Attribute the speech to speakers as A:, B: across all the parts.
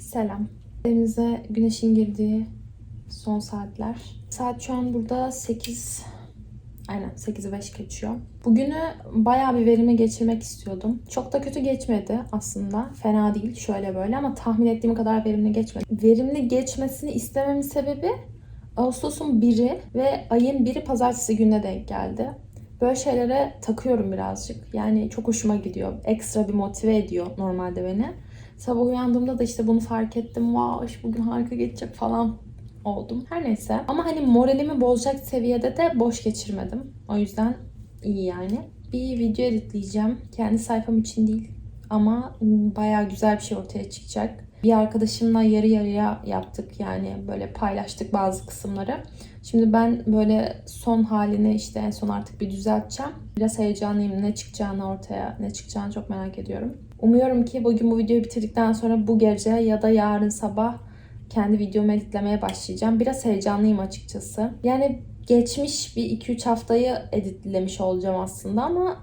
A: Selam. Denize güneşin girdiği son saatler. Saat şu an burada 8 Aynen 8'i 5 geçiyor. Bugünü bayağı bir verime geçirmek istiyordum. Çok da kötü geçmedi aslında. Fena değil şöyle böyle ama tahmin ettiğim kadar verimli geçmedi. Verimli geçmesini istememin sebebi Ağustos'un 1'i ve ayın 1'i pazartesi gününe denk geldi. Böyle şeylere takıyorum birazcık. Yani çok hoşuma gidiyor. Ekstra bir motive ediyor normalde beni. Sabah uyandığımda da işte bunu fark ettim. Wow, iş bugün harika geçecek falan oldum. Her neyse. Ama hani moralimi bozacak seviyede de boş geçirmedim. O yüzden iyi yani. Bir video editleyeceğim. Kendi sayfam için değil. Ama bayağı güzel bir şey ortaya çıkacak. Bir arkadaşımla yarı yarıya yaptık yani böyle paylaştık bazı kısımları. Şimdi ben böyle son halini işte en son artık bir düzelteceğim. Biraz heyecanlıyım ne çıkacağını ortaya, ne çıkacağını çok merak ediyorum. Umuyorum ki bugün bu videoyu bitirdikten sonra bu gece ya da yarın sabah kendi videomu editlemeye başlayacağım. Biraz heyecanlıyım açıkçası. Yani geçmiş bir 2-3 haftayı editlemiş olacağım aslında ama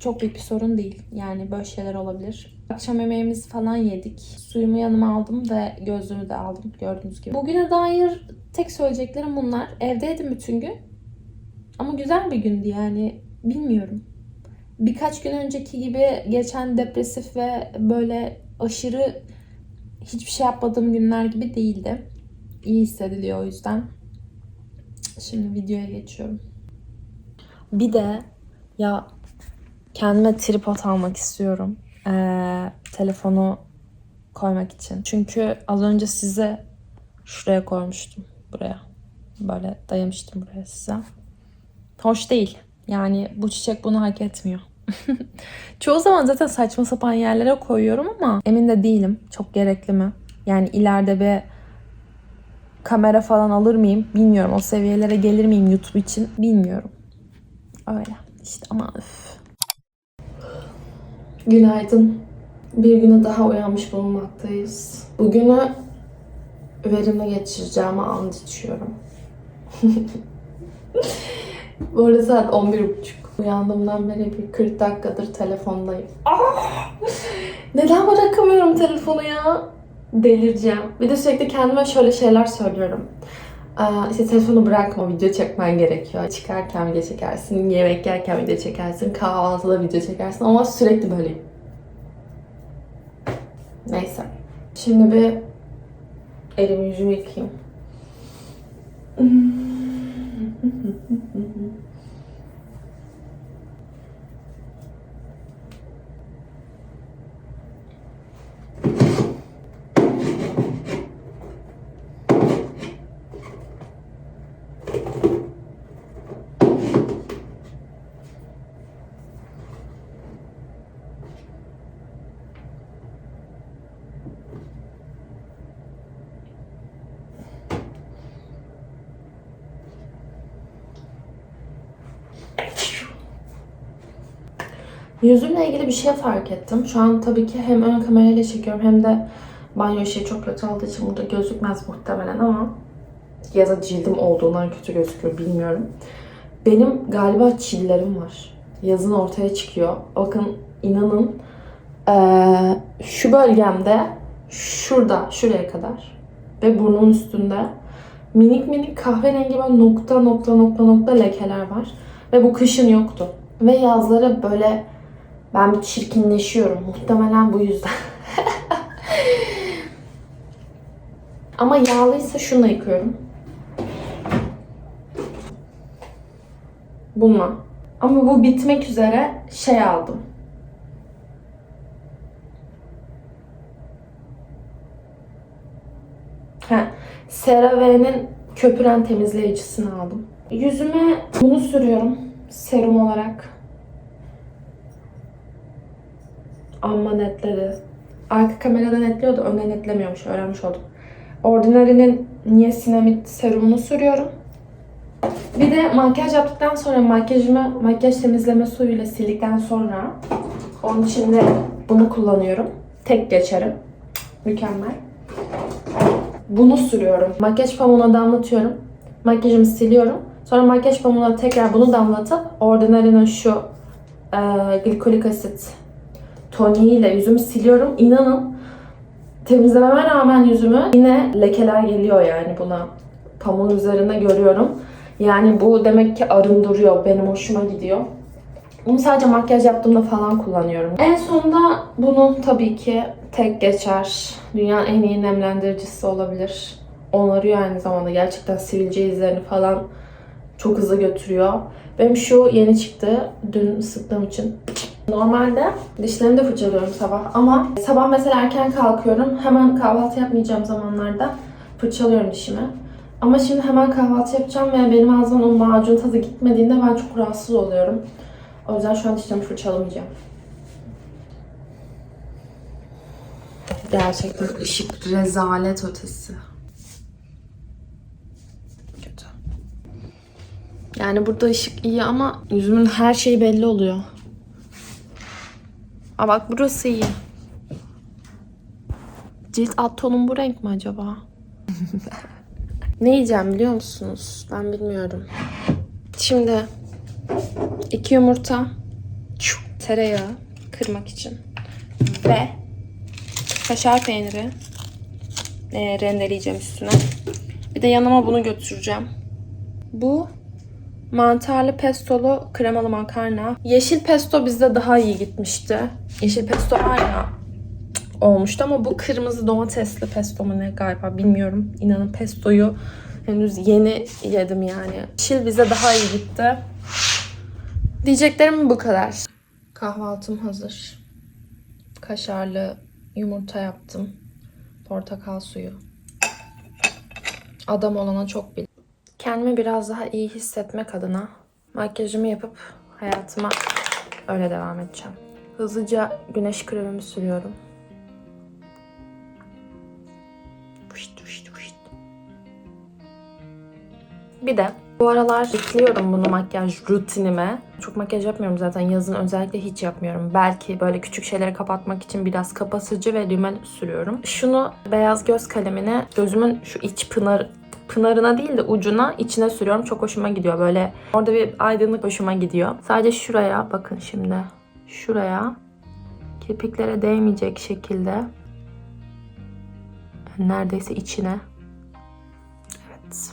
A: çok büyük bir sorun değil. Yani böyle şeyler olabilir. Akşam yemeğimizi falan yedik. Suyumu yanıma aldım ve gözlüğümü de aldım gördüğünüz gibi. Bugüne dair tek söyleyeceklerim bunlar. Evdeydim bütün gün. Ama güzel bir gündü yani. Bilmiyorum. Birkaç gün önceki gibi geçen depresif ve böyle aşırı hiçbir şey yapmadığım günler gibi değildi. İyi hissediliyor o yüzden. Şimdi videoya geçiyorum. Bir de ya kendime tripod almak istiyorum. Ee, telefonu koymak için. Çünkü az önce size şuraya koymuştum. Buraya. Böyle dayamıştım buraya size. Hoş değil. Yani bu çiçek bunu hak etmiyor. Çoğu zaman zaten saçma sapan yerlere koyuyorum ama emin de değilim. Çok gerekli mi? Yani ileride bir kamera falan alır mıyım? Bilmiyorum. O seviyelere gelir miyim YouTube için? Bilmiyorum. Öyle. İşte ama üf. Günaydın. Bir güne daha uyanmış bulunmaktayız. Bugünü verimli geçireceğime and içiyorum. Bu arada saat 11.30. Uyandığımdan beri bir 40 dakikadır telefondayım. Ah! Neden bırakamıyorum telefonu ya? Delireceğim. Bir de sürekli kendime şöyle şeyler söylüyorum. Aa, işte telefonu bırakma, video çekmen gerekiyor. Çıkarken video çekersin, yemek yerken video çekersin, kahvaltıda video çekersin ama sürekli böyleyim. Neyse. Şimdi bir elimi yüzümü yıkayayım. フフフフ。Yüzümle ilgili bir şey fark ettim. Şu an tabii ki hem ön kamerayla çekiyorum hem de banyo ışığı çok kötü olduğu için burada gözükmez muhtemelen ama ya da cildim olduğundan kötü gözüküyor bilmiyorum. Benim galiba çillerim var. Yazın ortaya çıkıyor. Bakın inanın eee, şu bölgemde şurada şuraya kadar ve burnun üstünde minik minik kahverengi böyle nokta nokta nokta nokta lekeler var. Ve bu kışın yoktu. Ve yazları böyle ben çirkinleşiyorum. Muhtemelen bu yüzden. Ama yağlıysa şunu yıkıyorum. Bununla. Ama bu bitmek üzere şey aldım. He, CeraVe'nin köpüren temizleyicisini aldım. Yüzüme bunu sürüyorum serum olarak. Amma netledi. Arka kameradan netliyordu, önden netlemiyormuş. Öğrenmiş oldum. Ordinary'nin niacinamide serumunu sürüyorum. Bir de makyaj yaptıktan sonra makyajımı makyaj temizleme suyuyla sildikten sonra onun için de bunu kullanıyorum. Tek geçerim. Mükemmel. Bunu sürüyorum. Makyaj pamuğuna damlatıyorum. Makyajımı siliyorum. Sonra makyaj pamuğuna tekrar bunu damlatıp Ordinary'nin şu e, glikolik asit toniğiyle yüzümü siliyorum. İnanın Temizlememe rağmen yüzümü yine lekeler geliyor yani buna. Pamuğun üzerinde görüyorum. Yani bu demek ki arındırıyor. Benim hoşuma gidiyor. Bunu sadece makyaj yaptığımda falan kullanıyorum. En sonunda bunu tabii ki tek geçer. Dünyanın en iyi nemlendiricisi olabilir. Onarıyor aynı zamanda. Gerçekten sivilce izlerini falan çok hızlı götürüyor. Benim şu yeni çıktı. Dün sıktığım için. Normalde dişlerimi de fırçalıyorum sabah ama sabah mesela erken kalkıyorum. Hemen kahvaltı yapmayacağım zamanlarda fırçalıyorum dişimi. Ama şimdi hemen kahvaltı yapacağım ve benim ağzımdan o macun tadı gitmediğinde ben çok rahatsız oluyorum. O yüzden şu an dişlerimi fırçalamayacağım. Gerçekten ışık rezalet ötesi. Kötü. Yani burada ışık iyi ama yüzümün her şeyi belli oluyor. Aa bak burası iyi. Cilt alt tonum bu renk mi acaba? ne yiyeceğim biliyor musunuz? Ben bilmiyorum. Şimdi iki yumurta, tereyağı kırmak için ve kaşar peyniri e, rendeleyeceğim üstüne. Bir de yanıma bunu götüreceğim. Bu mantarlı pestolu kremalı makarna. Yeşil pesto bizde daha iyi gitmişti. Yeşil pesto var ya olmuştu ama bu kırmızı domatesli pesto mu ne galiba bilmiyorum. İnanın pestoyu henüz yeni yedim yani. Yeşil bize daha iyi gitti. Diyeceklerim bu kadar. Kahvaltım hazır. Kaşarlı yumurta yaptım. Portakal suyu. Adam olana çok bil. Kendimi biraz daha iyi hissetmek adına makyajımı yapıp hayatıma öyle devam edeceğim. Hızlıca güneş kremimi sürüyorum. Bir de bu aralar ekliyorum bunu makyaj rutinime. Çok makyaj yapmıyorum zaten yazın özellikle hiç yapmıyorum. Belki böyle küçük şeyleri kapatmak için biraz kapatıcı ve rimel sürüyorum. Şunu beyaz göz kalemine gözümün şu iç pınar pınarına değil de ucuna içine sürüyorum. Çok hoşuma gidiyor böyle. Orada bir aydınlık hoşuma gidiyor. Sadece şuraya bakın şimdi. Şuraya kirpiklere değmeyecek şekilde neredeyse içine. Evet.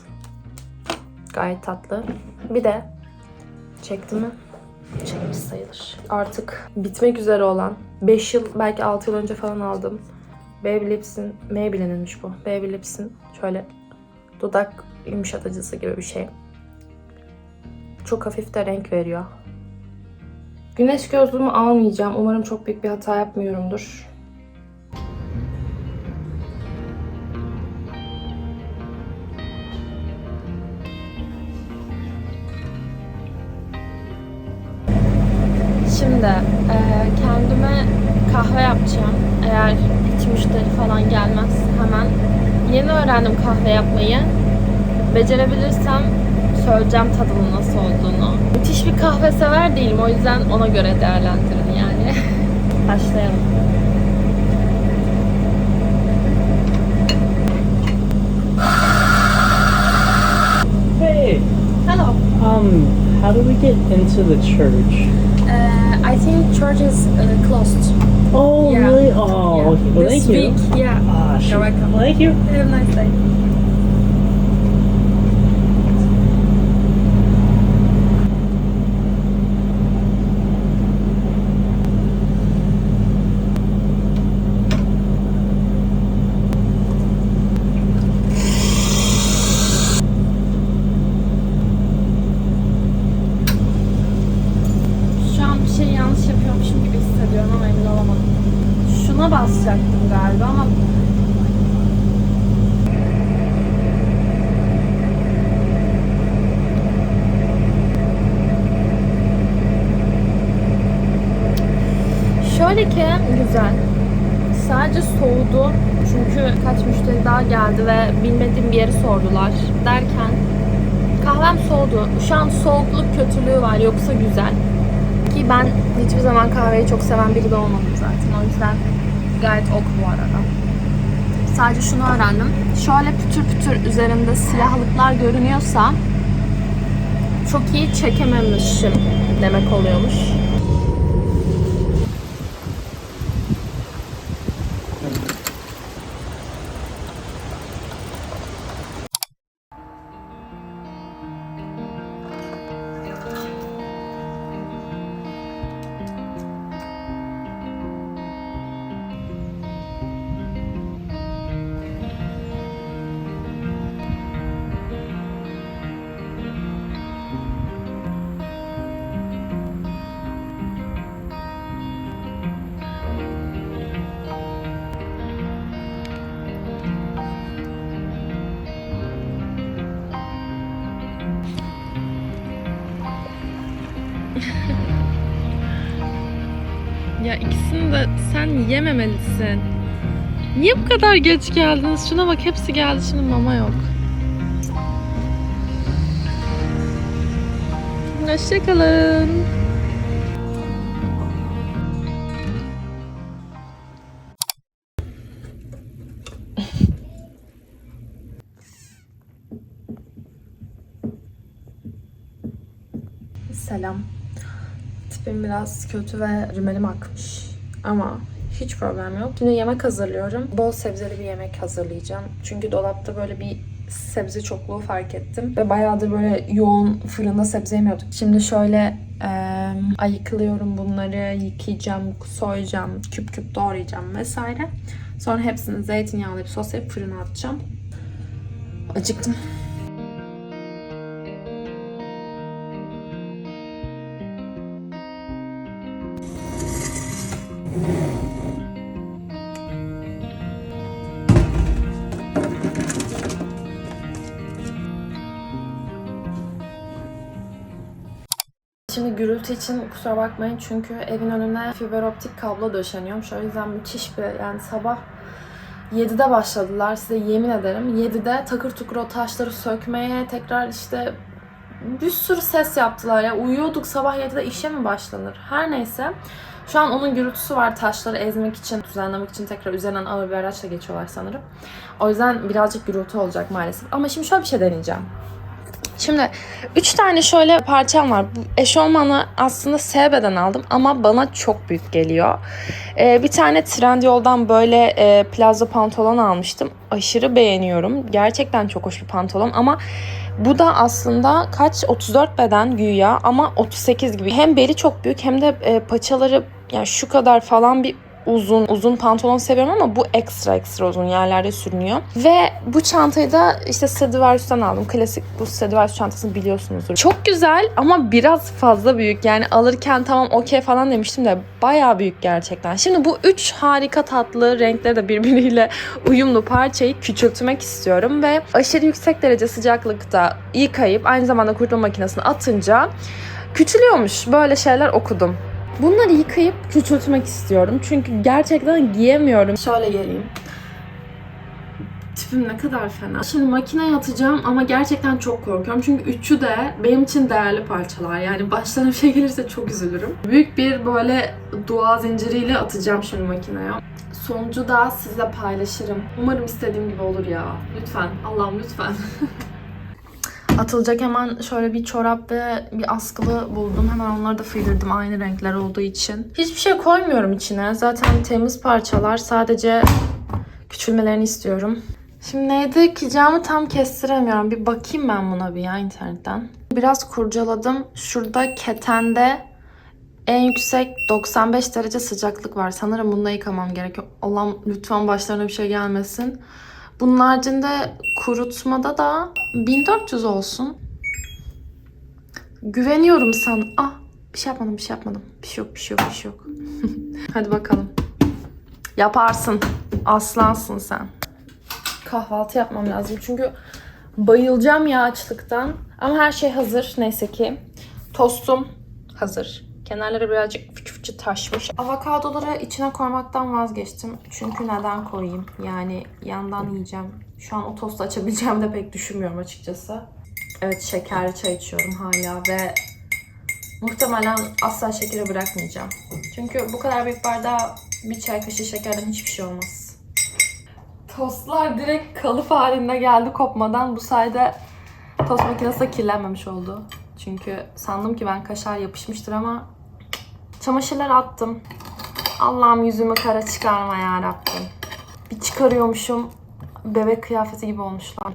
A: Gayet tatlı. Bir de çekti mi? Çekmiş sayılır. Artık bitmek üzere olan 5 yıl belki 6 yıl önce falan aldım. Baby Lips'in Maybelline'inmiş bu. Baby Lips'in şöyle dudak yumuşatıcısı gibi bir şey. Çok hafif de renk veriyor. Güneş gözlüğümü almayacağım. Umarım çok büyük bir hata yapmıyorumdur. Şimdi e, kendime kahve yapacağım. Eğer hiç müşteri falan gelmez hemen. Yeni öğrendim kahve yapmayı. Becerebilirsem söyleyeceğim tadının nasıl olduğunu. Müthiş bir kahve sever değilim o yüzden ona göre değerlendirin yani. Başlayalım.
B: Hey,
A: Hello.
B: um, how do we get into the church?
A: Uh, I think church is uh, closed.
B: Oh,
A: Yeah.
B: really? Oh,
A: Yeah.
B: okay. Well, thank you.
A: week, yeah.
B: Ah, shoot.
A: welcome.
B: Well, thank you.
A: Have a nice day. Şu an bir şey yanlış yapıyormuşum gibi hissediyorum ama emin olamadım. Şuna basacaktım galiba ama Şöyle ki güzel. Sadece soğudu. Çünkü kaç müşteri daha geldi ve bilmediğim bir yeri sordular. Derken kahvem soğudu. Şu an soğukluk kötülüğü var yoksa güzel. Ki ben hiçbir zaman kahveyi çok seven biri de olmadım zaten. O yüzden gayet ok bu arada. Sadece şunu öğrendim. Şöyle pütür pütür üzerinde siyahlıklar görünüyorsa çok iyi çekememişim demek oluyormuş. De sen yememelisin. Niye bu kadar geç geldiniz? Şuna bak hepsi geldi şimdi mama yok. Hoşçakalın. Selam. Tipim biraz kötü ve rümelim akmış. Ama hiç problem yok. Şimdi yemek hazırlıyorum. Bol sebzeli bir yemek hazırlayacağım. Çünkü dolapta böyle bir sebze çokluğu fark ettim. Ve bayağıdır böyle yoğun fırında sebze yemiyorduk. Şimdi şöyle eee ayıklıyorum bunları. Yıkayacağım, soyacağım, küp küp doğrayacağım vesaire. Sonra hepsini zeytinyağlayıp soslayıp fırına atacağım. Acıktım. Gürültü için kusura bakmayın çünkü evin önüne fiber optik kablo döşeniyormuş. O yüzden müthiş bir yani sabah 7'de başladılar size yemin ederim. 7'de takır tukur o taşları sökmeye tekrar işte bir sürü ses yaptılar ya. Uyuyorduk sabah 7'de işe mi başlanır? Her neyse. Şu an onun gürültüsü var taşları ezmek için, düzenlemek için tekrar üzerinden ağır bir araçla geçiyorlar sanırım. O yüzden birazcık gürültü olacak maalesef. Ama şimdi şöyle bir şey deneyeceğim. Şimdi üç tane şöyle parçam var. Bu eşofmanı aslında Sebe'den aldım ama bana çok büyük geliyor. Ee, bir tane Trendyol'dan böyle e, plazo pantolon almıştım. Aşırı beğeniyorum. Gerçekten çok hoş bir pantolon ama bu da aslında kaç 34 beden güya ama 38 gibi. Hem beli çok büyük hem de e, paçaları yani şu kadar falan bir uzun uzun pantolon seviyorum ama bu ekstra ekstra uzun yerlerde sürünüyor. Ve bu çantayı da işte Stradivarius'tan aldım. Klasik bu Stradivarius çantasını biliyorsunuzdur. Çok güzel ama biraz fazla büyük. Yani alırken tamam okey falan demiştim de bayağı büyük gerçekten. Şimdi bu üç harika tatlı renkleri de birbiriyle uyumlu parçayı küçültmek istiyorum ve aşırı yüksek derece sıcaklıkta yıkayıp aynı zamanda kurutma makinesine atınca küçülüyormuş. Böyle şeyler okudum. Bunları yıkayıp küçültmek istiyorum. Çünkü gerçekten giyemiyorum. Şöyle geleyim. Tipim ne kadar fena. Şimdi makineye atacağım ama gerçekten çok korkuyorum. Çünkü üçü de benim için değerli parçalar. Yani başlarına bir şey gelirse çok üzülürüm. Büyük bir böyle dua zinciriyle atacağım şimdi makineye. Sonucu da sizle paylaşırım. Umarım istediğim gibi olur ya. Lütfen. Allah'ım lütfen. Atılacak hemen şöyle bir çorap ve bir askılı buldum. Hemen onları da fıyırdım aynı renkler olduğu için. Hiçbir şey koymuyorum içine. Zaten temiz parçalar. Sadece küçülmelerini istiyorum. Şimdi neydi yıkayacağımı tam kestiremiyorum. Bir bakayım ben buna bir ya internetten. Biraz kurcaladım. Şurada ketende en yüksek 95 derece sıcaklık var. Sanırım bununla yıkamam gerekiyor. Allah'ım lütfen başlarına bir şey gelmesin. Bunun haricinde kurutmada da 1400 olsun. Güveniyorum sana. Ah bir şey yapmadım bir şey yapmadım. Bir şey yok bir şey yok bir şey yok. Hadi bakalım. Yaparsın. Aslansın sen. Kahvaltı yapmam lazım çünkü bayılacağım ya açlıktan. Ama her şey hazır neyse ki. Tostum hazır. Kenarları birazcık fıçı fıçı taşmış. Avokadoları içine koymaktan vazgeçtim. Çünkü neden koyayım? Yani yandan yiyeceğim. Şu an o tostu açabileceğimi de pek düşünmüyorum açıkçası. Evet şekerli çay içiyorum hala ve muhtemelen asla şekeri bırakmayacağım. Çünkü bu kadar büyük bardağa bir çay kaşığı şekerden hiçbir şey olmaz. Tostlar direkt kalıp halinde geldi kopmadan. Bu sayede tost makinesi kirlenmemiş oldu. Çünkü sandım ki ben kaşar yapışmıştır ama çamaşırları attım. Allah'ım yüzümü kara çıkarma ya Rabbim. Bir çıkarıyormuşum. Bebek kıyafeti gibi olmuşlar.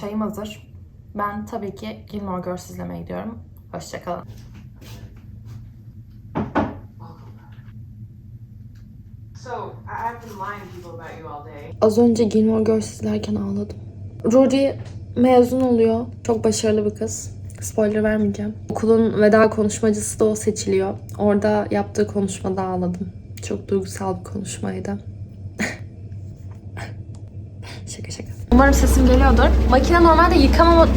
A: Çayım hazır. Ben tabii ki Gilmore Girls izlemeye gidiyorum. Hoşçakalın.
C: So I- I've been lying to people about you all day.
A: Az önce Gilmore Girls izlerken ağladım. Rory mezun oluyor. Çok başarılı bir kız. Spoiler vermeyeceğim. Okulun veda konuşmacısı da o seçiliyor. Orada yaptığı konuşmada ağladım. Çok duygusal bir konuşmaydı. şaka şaka. Umarım sesim geliyordur. Makine normalde yıkamama...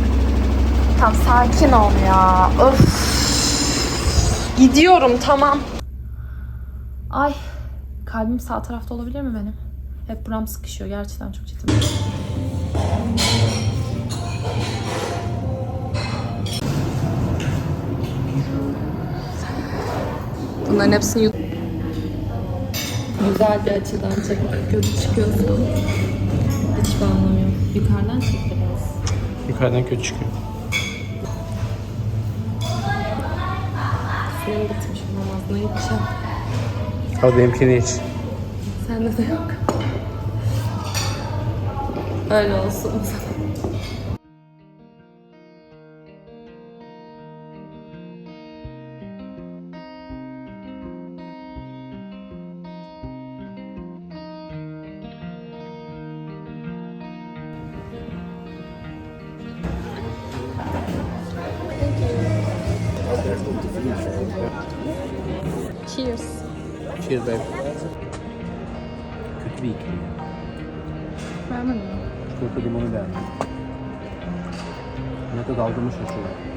A: Tamam sakin ol ya. Öf. Gidiyorum tamam. Ay kalbim sağ tarafta olabilir mi benim? Hep buram sıkışıyor gerçekten çok ciddi. Bunların hepsini yut. Güzel bir açıdan çek. Kötü çıkıyorsun. Hiçbir anlamı yok. Yukarıdan çek biraz.
B: Yukarıdan kötü çıkıyor.
A: Suyum bitmiş. Namazına gideceğim.
B: Al benimkini iç.
A: Sende de yok. Öyle olsun o zaman. Cheers.
B: Cheers babe. Kötü bir ikili.
A: Beğenmedin mi?
B: Çikolata limonu beğendim. Ne kadar aldığımı şaşırıyorum.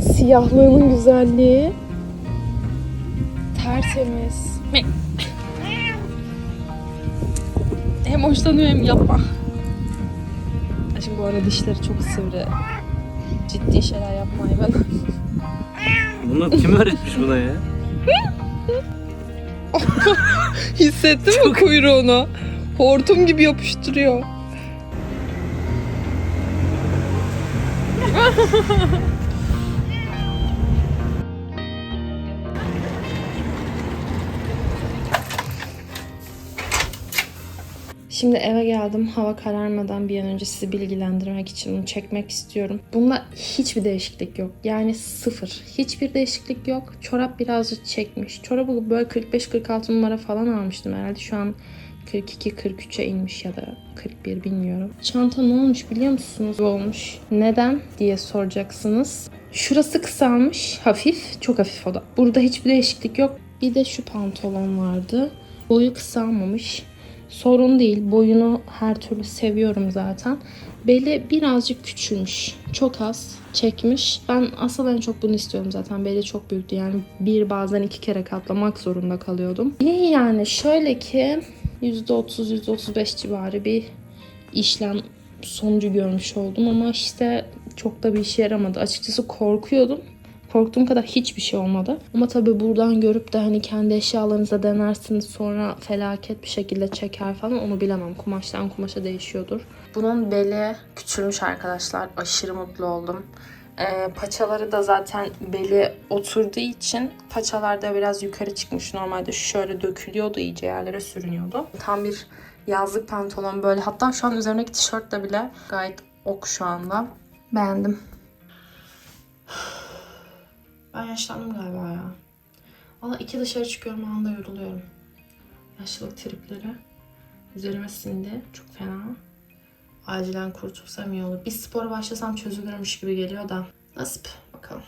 A: Siyahlığının güzelliği. Tertemiz. Hem hoşlanıyor hem yapma. Şimdi bu arada dişleri çok sivri. Ciddi şeyler yapmayı ben.
B: Bunu kim öğretmiş buna ya?
A: Hissettin mi kuyruğunu? Hortum gibi yapıştırıyor. Şimdi eve geldim. Hava kararmadan bir an önce sizi bilgilendirmek için bunu çekmek istiyorum. Bunda hiçbir değişiklik yok. Yani sıfır. Hiçbir değişiklik yok. Çorap birazcık çekmiş. Çorabı böyle 45-46 numara falan almıştım herhalde. Şu an 42-43'e inmiş ya da 41 bilmiyorum. Çanta ne olmuş biliyor musunuz? Olmuş. Neden diye soracaksınız. Şurası kısalmış. Hafif. Çok hafif o da. Burada hiçbir değişiklik yok. Bir de şu pantolon vardı. Boyu kısalmamış. Sorun değil. Boyunu her türlü seviyorum zaten. Beli birazcık küçülmüş. Çok az çekmiş. Ben asıl en çok bunu istiyorum zaten. Beli çok büyüktü. Yani bir bazen iki kere katlamak zorunda kalıyordum. İyi yani şöyle ki %30-%35 civarı bir işlem sonucu görmüş oldum ama işte çok da bir işe yaramadı. Açıkçası korkuyordum. Korktuğum kadar hiçbir şey olmadı. Ama tabii buradan görüp de hani kendi eşyalarınıza denersiniz sonra felaket bir şekilde çeker falan onu bilemem. Kumaştan kumaşa değişiyordur. Bunun beli küçülmüş arkadaşlar. Aşırı mutlu oldum. Ee, paçaları da zaten beli oturduğu için paçalar da biraz yukarı çıkmış. Normalde şöyle dökülüyordu iyice yerlere sürünüyordu. Tam bir yazlık pantolon böyle. Hatta şu an üzerindeki tişört de bile gayet ok şu anda. Beğendim. Ben yaşlandım galiba ya. Valla iki dışarı çıkıyorum anda yoruluyorum. Yaşlılık tripleri. Üzerime sindi. Çok fena. Acilen kurtulsam iyi olur. Bir spora başlasam çözülürmüş gibi geliyor da. Nasip. Bakalım.